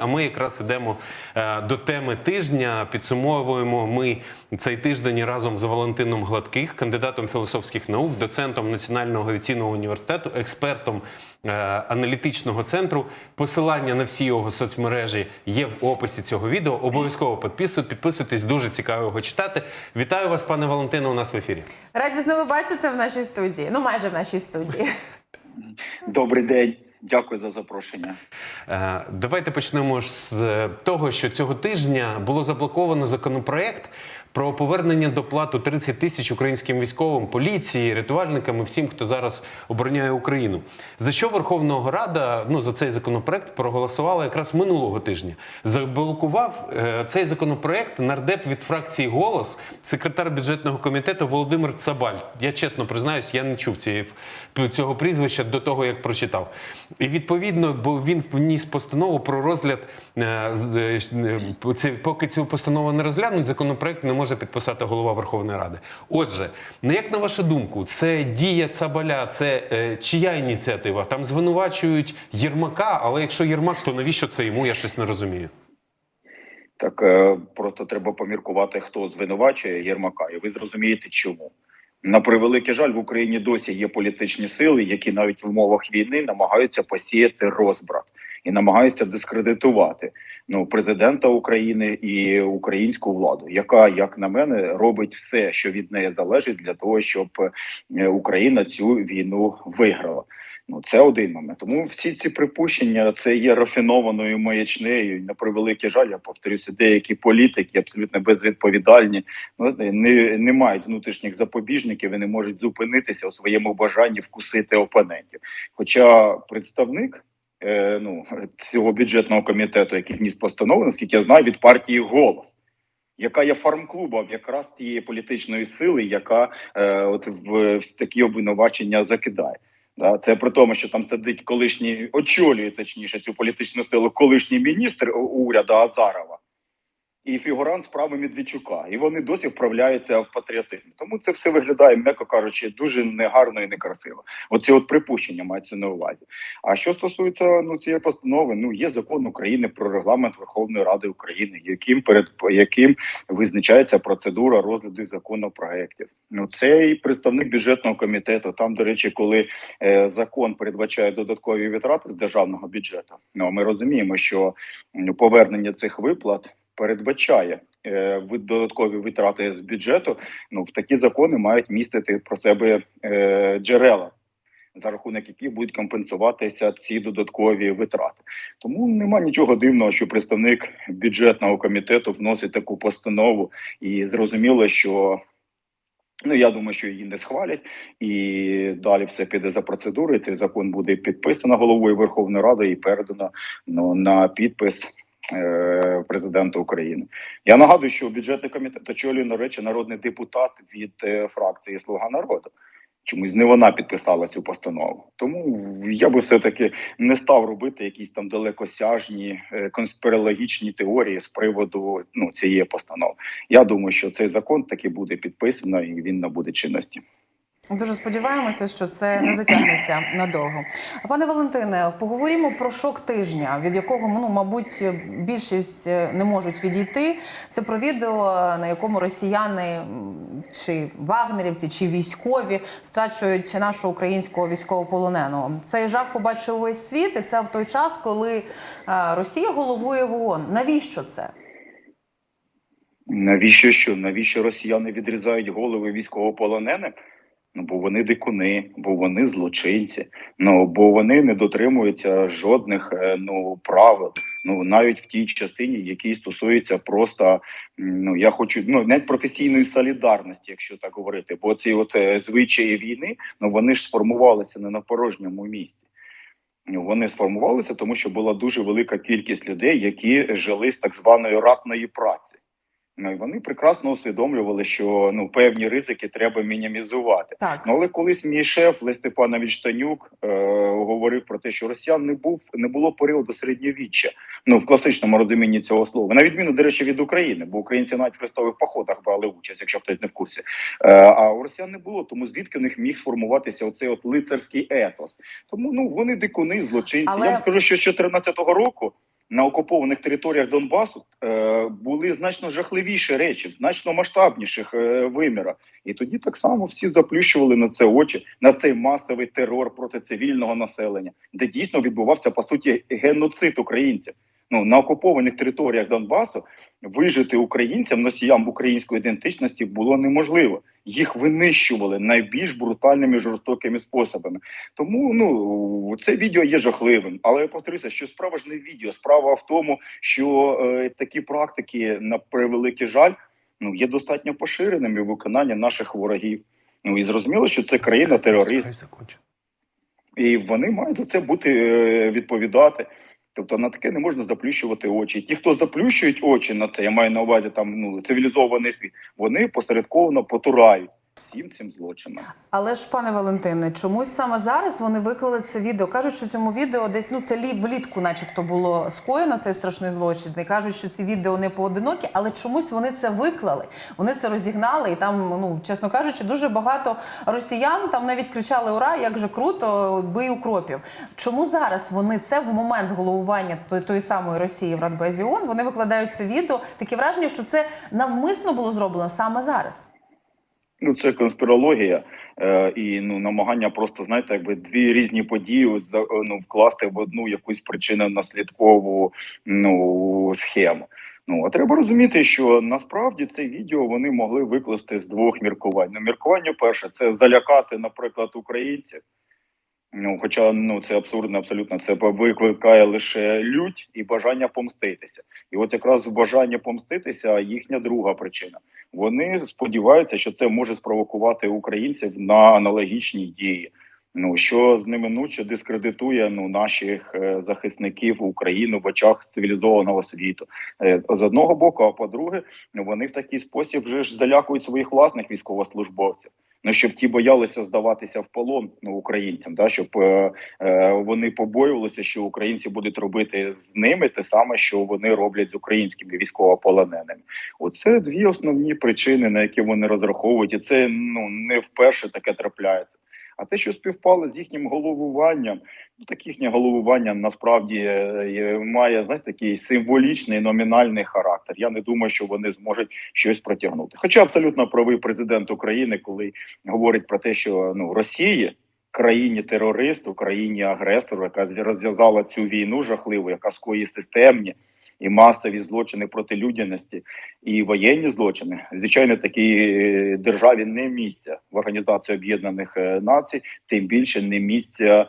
А ми якраз ідемо е, до теми тижня. Підсумовуємо ми цей тиждень разом з Валентином Гладких, кандидатом філософських наук, доцентом Національного авіаційного університету, експертом е, аналітичного центру. Посилання на всі його соцмережі є в описі цього відео. Обов'язково підписуй- підписуйтесь. Дуже цікаво його читати. Вітаю вас, пане Валентине. У нас в ефірі. Раді знову бачити в нашій студії. Ну, майже в нашій студії. Добрий день, дякую за запрошення. Е, Давайте почнемо з того, що цього тижня було заблоковано законопроект про повернення доплату 30 тисяч українським військовим, поліції, рятувальникам і всім, хто зараз обороняє Україну. За що Верховна Рада ну за цей законопроект проголосувала якраз минулого тижня. Заблокував е, цей законопроект нардеп від фракції Голос, секретар бюджетного комітету Володимир Цабаль. Я чесно признаюсь, я не чув цієї цього прізвища до того, як прочитав. І відповідно, бо він вніс постанову про розгляд. е, е, е, Поки цю постанову не розглянуть, законопроект не може підписати голова Верховної Ради. Отже, ну як на вашу думку, це дія Цабаля, це е, чия ініціатива? Там звинувачують Єрмака, але якщо Єрмак, то навіщо це йому? Я щось не розумію. Так е, просто треба поміркувати, хто звинувачує Єрмака, і ви зрозумієте, чому. На превеликий жаль, в Україні досі є політичні сили, які навіть в умовах війни намагаються посіяти розбрат і намагаються дискредитувати ну президента України і українську владу, яка, як на мене, робить все, що від неї залежить, для того, щоб е, Україна цю війну виграла. Ну, це один момент. Тому всі ці припущення це є рафінованою маячнею. На превеликий жаль, я повторюся, деякі політики абсолютно безвідповідальні, ну, не, не мають внутрішніх запобіжників і не можуть зупинитися у своєму бажанні вкусити опонентів. Хоча представник. Е, ну, цього бюджетного комітету, який вніс постанову, наскільки я знаю, від партії голос, яка є фармклубом якраз тієї політичної сили, яка е, от в, в такі обвинувачення закидає. Да, це при тому, що там сидить колишній очолює точніше цю політичну силу, колишній міністр уряду Азарова і фігурант справи Медведчука. І вони досі вправляються в патріотизм. Тому це все виглядає, м'яко кажучи, дуже негарно і некрасиво. Оці от припущення мається на увазі. А що стосується ну цієї постанови, ну є закон України про регламент Верховної Ради України, яким перед яким визначається процедура розгляду законопроєктів. Ну цей представник бюджетного комітету. Там, до речі, коли е, закон передбачає додаткові витрати з державного бюджету, ну ми розуміємо, що повернення цих виплат передбачає е, додаткові витрати з бюджету. Ну в такі закони мають містити про себе е, джерела. За рахунок яких будуть компенсуватися ці додаткові витрати, тому нема нічого дивного, що представник бюджетного комітету вносить таку постанову, і зрозуміло, що ну я думаю, що її не схвалять, і далі все піде за процедурою. Цей закон буде підписано головою Верховної Ради і передано ну, на підпис президента України. Я нагадую, що бюджетний комітет очолює, до речі, народний депутат від е, фракції Слуга народу. Чомусь не вона підписала цю постанову. Тому я би все-таки не став робити якісь там далекосяжні е, конспірологічні теорії з приводу ну, цієї постанови. Я думаю, що цей закон таки буде підписано і він набуде чинності. Дуже сподіваємося, що це не затягнеться надовго. Пане Валентине, поговоримо про шок тижня, від якого ну, мабуть, більшість е, не можуть відійти. Це про відео, на якому росіяни чи вагнерівці, чи військові страчують нашого українського військовополоненого. Цей жах побачив увесь світ, і це в той час, коли е, Росія головує в ООН. Навіщо це? Навіщо що? Навіщо росіяни відрізають голови військовополоненим? Ну, бо вони дикуни, бо вони злочинці, ну бо вони не дотримуються жодних е, ну правил. Ну навіть в тій частині, які стосуються просто ну я хочу ну навіть професійної солідарності, якщо так говорити, бо ці от е, звичаї війни, ну вони ж сформувалися не на порожньому місці. Ну, Вони сформувалися, тому що була дуже велика кількість людей, які жили з так званої ратної праці. Ну і вони прекрасно усвідомлювали, що ну певні ризики треба мінімізувати. Так. Ну але колись мій шеф Лесь Степанович Танюк е, говорив про те, що росіян не був не було періоду середньовіччя, ну в класичному розумінні цього слова, на відміну до речі від України, бо українці навіть в хрестових походах брали участь, якщо хтось не в курсі. Е, а у росіян не було, тому звідки в них міг сформуватися оцей от лицарський етос. Тому ну вони дикуни, злочинці. Але- Я вам скажу, що з 14-го року. На окупованих територіях Донбасу е, були значно жахливіші речі, в значно масштабніших е, вимірах. І тоді так само всі заплющували на це очі, на цей масовий терор проти цивільного населення, де дійсно відбувався по суті геноцид українців. Ну на окупованих територіях Донбасу вижити українцям, носіям української ідентичності було неможливо. Їх винищували найбільш брутальними жорстокими способами. Тому ну це відео є жахливим. Але я повторюся, що справа ж не відео. Справа в тому, що е, такі практики, на превеликий жаль, ну є достатньо поширеними в виконанні наших ворогів. Ну і зрозуміло, що це країна терорист, і вони мають за це бути е, відповідати. Тобто на таке не можна заплющувати очі. Ті, хто заплющують очі на це, я маю на увазі там ну цивілізований світ, вони посередковано потурають всім цим злочинам. Але ж, пане Валентине, чомусь саме зараз вони виклали це відео. Кажуть, що цьому відео десь ну це лі- влітку, начебто, було скоєно цей страшний злочин. І кажуть, що ці відео не поодинокі, але чомусь вони це виклали. Вони це розігнали, і там, ну чесно кажучи, дуже багато росіян там навіть кричали Ура, як же круто, бий укропів. Чому зараз вони це в момент головування тої, тої самої Росії в Радбезі ООН, Вони викладають це відео. Таке враження, що це навмисно було зроблено саме зараз. Ну це конспірологія е, і ну намагання просто знаєте, якби дві різні події за- ну, вкласти в одну якусь причинно наслідкову ну схему. Ну а треба розуміти, що насправді це відео вони могли викласти з двох міркувань. Ну, міркування перше це залякати, наприклад, українців. Ну, хоча ну це абсурдно, абсолютно це викликає лише лють і бажання помститися. І от якраз бажання помститися їхня друга причина. Вони сподіваються, що це може спровокувати українців на аналогічні дії. Ну що неминуче дискредитує ну наших е, захисників Україну в очах цивілізованого світу Е, з одного боку. А по-друге, ну, вони в такий спосіб вже ж залякують своїх власних військовослужбовців. Ну щоб ті боялися здаватися в полон ну, українцям, да щоб е, е, вони побоювалися, що українці будуть робити з ними те саме, що вони роблять з українськими військовополоненими. Оце дві основні причини, на які вони розраховують, і це ну не вперше таке трапляється. А те, що співпало з їхнім головуванням, ну так їхнє головування насправді е, має знаєте, такий символічний номінальний характер. Я не думаю, що вони зможуть щось протягнути. Хоча абсолютно правий президент України, коли говорить про те, що ну Росії. Країні терористу, країні агресору, яка розв'язала цю війну жахливу, яка скоїть системні і масові злочини проти людяності і воєнні злочини. Звичайно, такій е, державі не місця в Організації Об'єднаних е, Націй, тим більше не місця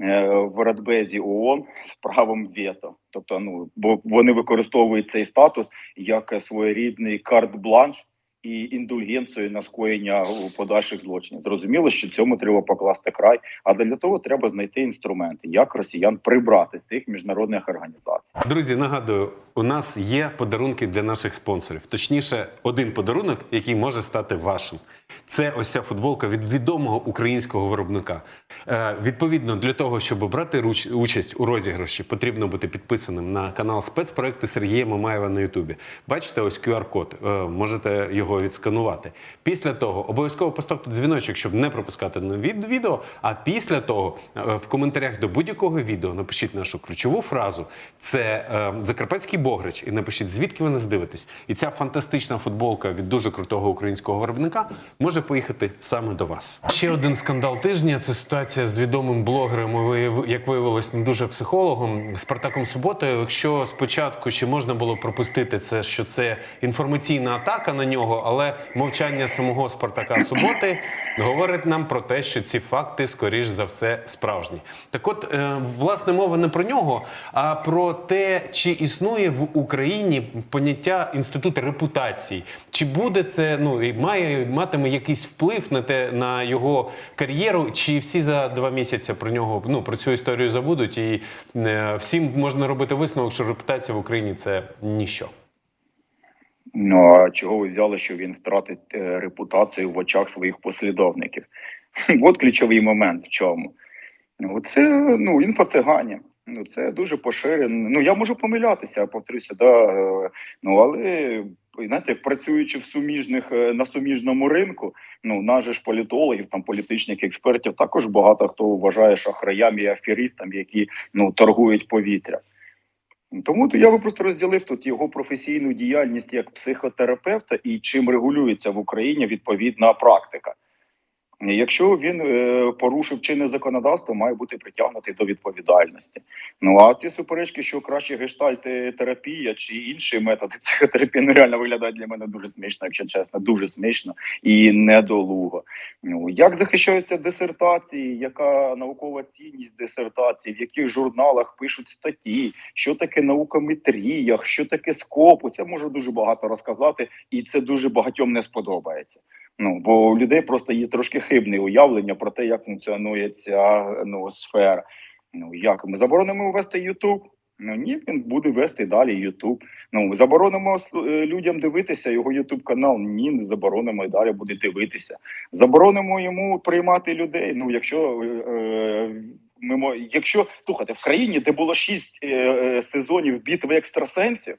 е, в Радбезі ООН з правом вето. Тобто, ну бо вони використовують цей статус як своєрідний карт-бланш і індульгенцію на скоєння подальших злочинів. Зрозуміло, що цьому треба покласти край, а для того треба знайти інструменти, як росіян прибрати з цих міжнародних організацій. Друзі, нагадую, у нас є подарунки для наших спонсорів. Точніше, один подарунок, який може стати вашим. Це ось ця футболка від відомого українського виробника. Е, відповідно, для того, щоб брати руч- участь у розіграші, потрібно бути підписаним на канал спецпроекти Сергія Мамаєва на Ютубі. Бачите, ось QR-код. Е, можете його відсканувати. Після того обов'язково поставте дзвіночок, щоб не пропускати на відео. А після того е, в коментарях до будь-якого відео напишіть нашу ключову фразу. Це е, Закарпатський Богрич, і напишіть, звідки ви нас дивитесь. І ця фантастична футболка від дуже крутого українського виробника може поїхати саме до вас. Ще один скандал тижня це ситуація з відомим блогером, як виявилось, не дуже психологом Спартаком Суботою. Якщо спочатку ще можна було пропустити це, що це інформаційна атака на нього, але мовчання самого Спартака Суботи говорить нам про те, що ці факти, скоріш за все, справжні. Так от, е, власне, мова не про нього, а про те, чи існує в Україні поняття інститут репутації. Чи буде це ну і має матиме якийсь вплив на те на його кар'єру, чи всі за два місяці про нього ну про цю історію забудуть, і е, всім можна робити висновок, що репутація в Україні це ніщо. Ну а чого ви взяли, що він втратить е, репутацію в очах своїх послідовників? От ключовий момент в чому. Ну, це ну інфоцигані. Ну це дуже поширено. Ну я можу помилятися, повторюся, да. е, Ну але знаєте, працюючи в суміжних е, на суміжному ринку, ну нас же ж політологів, там політичних експертів, також багато хто вважає шахраями і аферістами, які ну торгують повітря. Тому то я би просто розділив тут його професійну діяльність як психотерапевта і чим регулюється в Україні відповідна практика. Якщо він е, порушив чинне законодавство, має бути притягнутий до відповідальності. Ну а ці суперечки, що краще гештальт-терапія чи інші методи психотерапії, ну реально виглядають для мене дуже смішно, якщо чесно, дуже смішно і недолуго. Ну як захищаються дисертації, яка наукова цінність дисертації, в яких журналах пишуть статті, що таке наукометрія, що таке скопус. Я можу дуже багато розказати, і це дуже багатьом не сподобається. Ну бо у людей просто є трошки хибне уявлення про те, як функціонує ця ну сфера. Ну як ми заборонимо вести Ютуб? Ну ні, він буде вести далі Ютуб. Ну заборонимо е, людям дивитися його Ютуб канал. Ні, не заборонимо і далі буде дивитися. Заборонимо йому приймати людей. Ну якщо е, ми якщо слухайте в країні, де було шість е, е, сезонів битви екстрасенсів.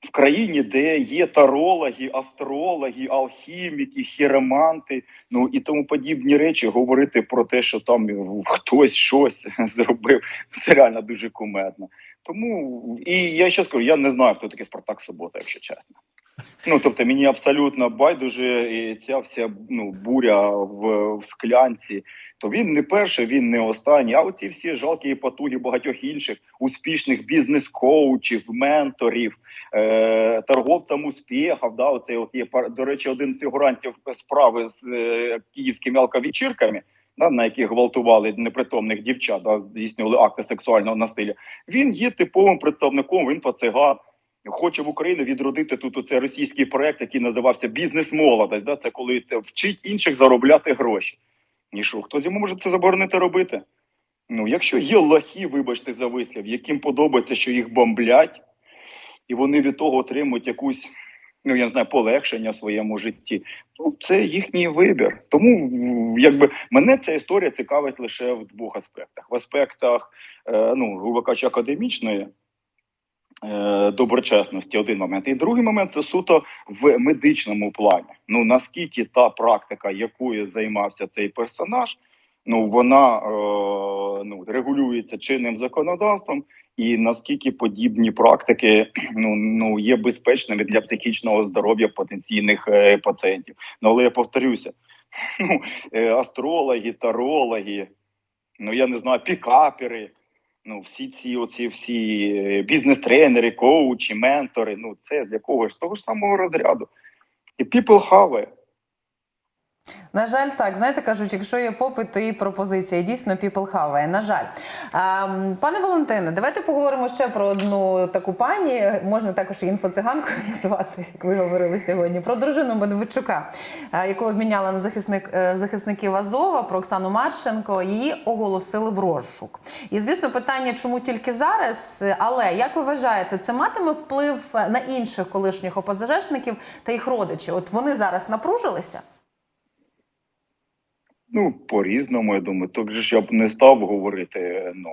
В країні, де є тарологи, астрологи, алхіміки, хіроманти, ну і тому подібні речі, говорити про те, що там хтось щось зробив, це реально дуже кумедно. Тому і я ще скажу, я не знаю, хто такий Спартак Субота, якщо чесно. Ну тобто мені абсолютно байдуже і ця вся ну буря в, в склянці. То він не перший, він не останній. А оці всі жалкі потуги багатьох інших успішних бізнес-коучів, менторів, е, торговцям успіхів. Да, оце от є до речі, один з фігурантів справи з е, київськими алковечірками, да, на яких гвалтували непритомних дівчат, да, здійснювали акти сексуального насилля. Він є типовим представником інфоциган. Хоче в Україні відродити тут оце російський проект, який називався Бізнес молодость. Да? Це коли вчить інших заробляти гроші. І що, хтось йому може це заборонити робити? Ну, якщо є лахи, вибачте за вислів, яким подобається, що їх бомблять, і вони від того отримують якусь, ну я не знаю, полегшення в своєму житті, ну це їхній вибір. Тому якби мене ця історія цікавить лише в двох аспектах: в аспектах, е, ну, грубо кажучи, академічної. Е, Доброчесності один момент, і другий момент це суто в медичному плані. Ну наскільки та практика, якою займався цей персонаж, ну вона е, ну регулюється чинним законодавством, і наскільки подібні практики ну, ну є безпечними для психічного здоров'я потенційних е, пацієнтів. Ну але я повторюся: ну, е, астрологи, тарологи, ну я не знаю, пікапери. Ну, всі ці оці всі е, бізнес-тренери, коучі, ментори. Ну, це з якого ж з того ж самого розряду. І people have. На жаль, так знаєте, кажуть, якщо є попит, то і пропозиція. Дійсно, have. it. На жаль, а, пане Валентине, давайте поговоримо ще про одну таку пані. Можна також і інфоциганкою назвати, як ви говорили сьогодні. Про дружину Медведчука, яку обміняла на захисник е, захисників Азова, про Оксану Марченко. Її оголосили в розшук. І звісно, питання, чому тільки зараз. Але як ви вважаєте, це матиме вплив на інших колишніх опозажешників та їх родичів? От вони зараз напружилися? Ну, по-різному, я думаю. Так же ж я б не став говорити. Ну,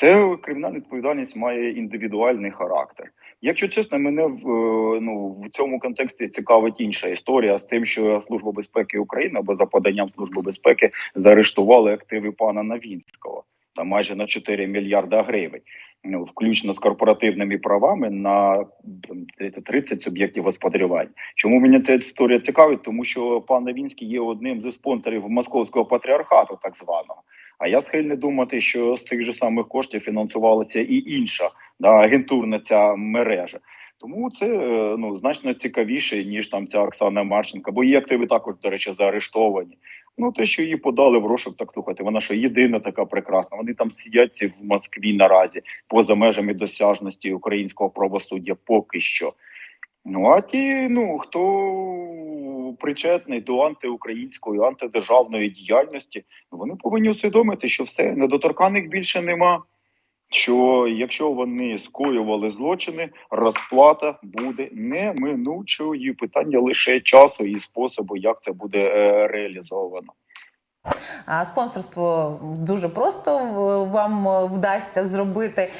це кримінальна відповідальність має індивідуальний характер. Якщо чесно, мене в е, ну в цьому контексті цікавить інша історія з тим, що Служба безпеки України або за поданням Служби безпеки заарештували активи пана Навінського та майже на 4 мільярда гривень. Ну, включно з корпоративними правами на там, 30 суб'єктів господарювання. Чому мене ця історія цікавить? Тому що пан Новінський є одним зі спонсорів московського патріархату, так званого. А я схильний думати, що з цих же самих коштів фінансувалася і інша да, агентурна ця мережа. Тому це е, ну значно цікавіше ніж там ця Оксана Марченка, бо її активи також, до речі, заарештовані. Ну те, що її подали в розшук, так слухайте, вона що єдина така прекрасна. Вони там сидять в Москві наразі поза межами досяжності українського правосуддя поки що. Ну а ті, ну хто причетний до антиукраїнської, антидержавної діяльності, вони повинні усвідомити, що все недоторканих більше нема. Що якщо вони скоювали злочини, розплата буде неминучою. Питання лише часу і способу, як це буде е, реалізовано. Спонсорство дуже просто вам вдасться зробити,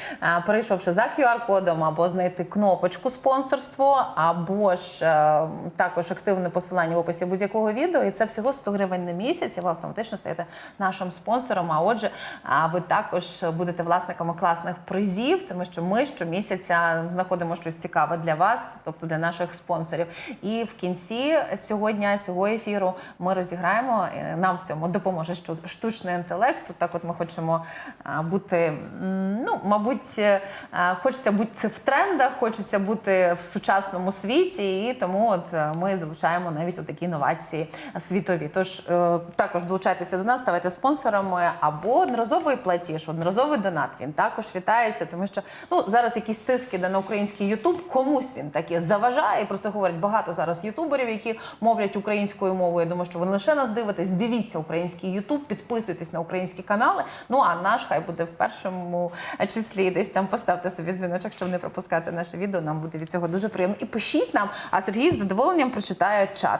перейшовши за QR-кодом або знайти кнопочку спонсорство, або ж е, також активне посилання в описі будь-якого відео. І це всього 100 гривень на місяць. І ви автоматично стаєте нашим спонсором. А отже, ви також будете власниками класних призів, тому що ми щомісяця знаходимо щось цікаве для вас, тобто для наших спонсорів. І в кінці сьогодні цього ефіру ми розіграємо. е, Нам в цьому допоможе штучний інтелект. Так, от ми хочемо бути, ну мабуть, е, хочеться бути в трендах, хочеться бути в сучасному світі, і тому от е, ми залучаємо навіть у такі інновації світові. Тож е, також долучайтеся до нас, ставайте спонсорами або одноразовий платіж, одноразовий донат. Він також вітається, тому що ну зараз якісь тиски на український Ютуб, комусь він таки заважає. Про це говорять багато зараз ютуберів, які мовлять українською мовою. Я думаю, що ви лише нас дивитесь, дивіться український Ютуб, підписуйтесь на українські канали. Ну а наш хай буде в першому числі. Десь там поставте собі дзвіночок, щоб не пропускати наше відео. Нам буде від цього дуже приємно. І пишіть нам. А Сергій з задоволенням прочитає чат.